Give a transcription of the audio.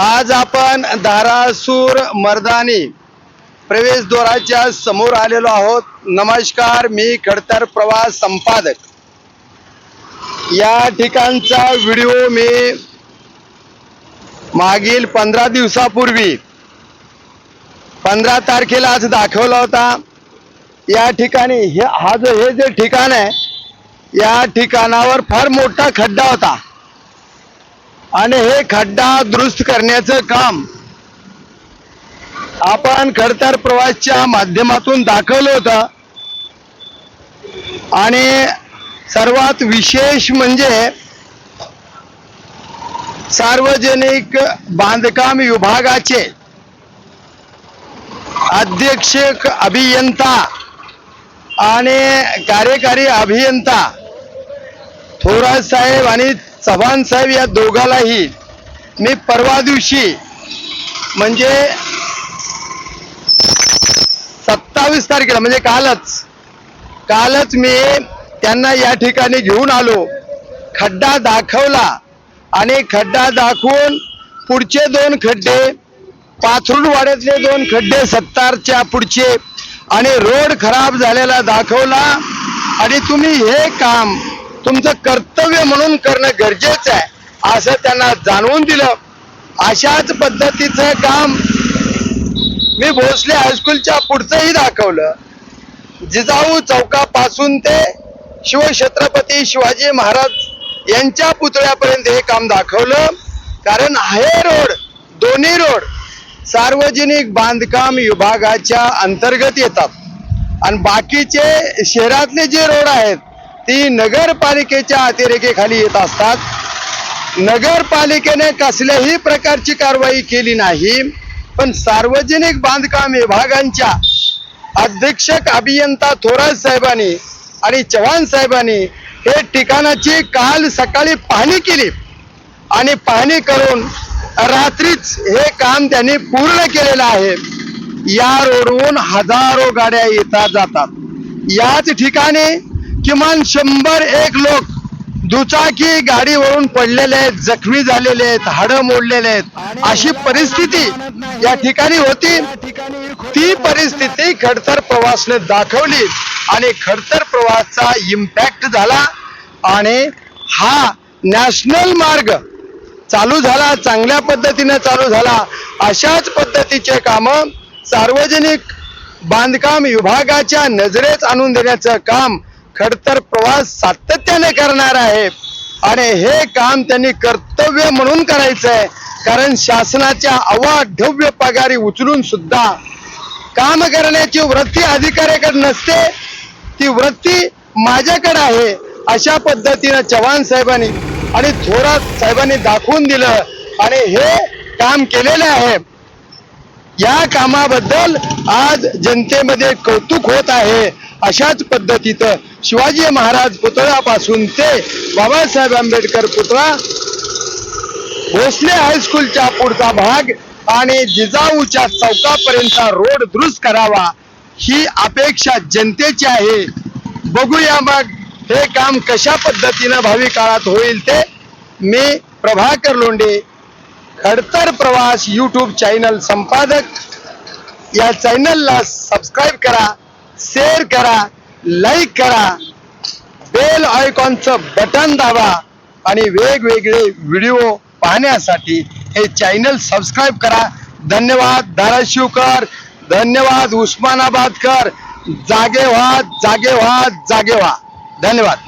आज आपण धारासूर मर्दानी प्रवेशद्वाराच्या समोर आलेलो आहोत. नमस्कार मी खडतर प्रवास संपादक. या ठिकाणचा व्हिडिओ मी मागील पंधरा दिवसापूर्वी पंधरा तारखेला आज दाखवला होता. या ठिकाणी हे हा जो हे जे ठिकाण आहे या ठिकाणावर फार मोठा खड्डा होता. आणि हे खड्डा दुरुस्त करण्याचं काम आपण खडतर प्रवासच्या माध्यमातून दाखवलं होतं. आणि सर्वात विशेष म्हणजे सार्वजनिक बांधकाम विभागाचे अध्यक्ष अभियंता आणि कार्यकारी अभियंता थोरात साहेब आणि चव्हाण साहेब या दोघालाही मी परवा दिवशी म्हणजे सत्तावीस तारखेला म्हणजे कालच कालच मी त्यांना या ठिकाणी घेऊन आलो. खड्डा दाखवला आणि खड्डा दाखवून पुढचे दोन खड्डे पाथरुडवाड्यातले दोन खड्डे सत्तारच्या पुढचे आणि रोड खराब झालेला दाखवला. आणि तुम्ही हे काम तुमचं कर्तव्य म्हणून करणं गरजेचं आहे असं त्यांना जाणवून दिलं. अशाच पद्धतीचं काम मी भोसले हायस्कूलच्या पुढचंही दाखवलं. जिजाऊ चौकापासून ते शिवछत्रपती शिवाजी महाराज यांच्या पुतळ्यापर्यंत हे काम दाखवलं. कारण हे रोड दोन्ही रोड सार्वजनिक बांधकाम विभागाच्या अंतर्गत येतात. आणि बाकीचे शहरातले जे रोड आहेत ती नगरपालिकेच्या अतिरेखेखाली येत असतात. नगरपालिकेने कसल्याही प्रकारची कारवाई केली नाही पण सार्वजनिक बांधकाम विभागांच्या अधीक्षक अभियंता थोरात साहेबांनी आणि चव्हाण साहेबांनी हे ठिकाणाची काल सकाळी पाहणी केली आणि पाहणी करून रात्रीच हे काम त्यांनी पूर्ण केलेलं आहे. या रोडवरून हजारो गाड्या येतात जातात. याच ठिकाणी किमान शंभर एक लोक दुचाकी गाडीवरून पडलेले आहेत जखमी झालेले आहेत हाडं मोडलेले आहेत. अशी परिस्थिती या ठिकाणी होती. ती परिस्थिती खडतर प्रवासने दाखवली आणि खडतर प्रवासचा इम्पॅक्ट झाला आणि हा नॅशनल मार्ग चालू झाला चांगल्या पद्धतीने चालू झाला. अशाच पद्धतीचे काम सार्वजनिक बांधकाम विभागाच्या नजरेत आणून देण्याचं काम खडतर प्रवास सातत्याने करणार आहे. आणि हे काम त्यांनी कर्तव्य म्हणून करायचं आहे कारण शासनाच्या अवाढव्य पगारी उचलून सुद्धा काम करण्याची वृत्ती अधिकाऱ्याकडे नसते. ती वृत्ती माझ्याकडे आहे अशा पद्धतीनं चव्हाण साहेबांनी आणि थोरात साहेबांनी दाखवून दिलं. आणि हे काम केलेलं आहे. या कामाबद्दल आज जनतेमध्ये कौतुक होत आहे. अशाच पद्धतीचं शिवाजी महाराज पुतळ्यापासून ते बाबासाहेब आंबेडकर पुतळा भोसले हायस्कूलच्या पुढचा भाग आणि जिजाऊच्या चौकापर्यंतचा रोड दुरुस्त करावा ही अपेक्षा जनतेची आहे. बघूया मग हे काम कशा पद्धतीनं भावी काळात होईल ते मी प्रभाकर लोंडे खडतर प्रवास यूट्यूब चॅनल संपादक. या चॅनलला सबस्क्राईब करा शेअर करा लाईक करा. बेल आयकॉनचं बटन दाबा आणि वेगवेगळे व्हिडिओ पाहण्यासाठी हे चॅनल सबस्क्राईब करा. धन्यवाद धाराशिवकर. धन्यवाद उस्मानाबादकर. जागे व्हा जागे व्हा जागे व्हा. धन्यवाद.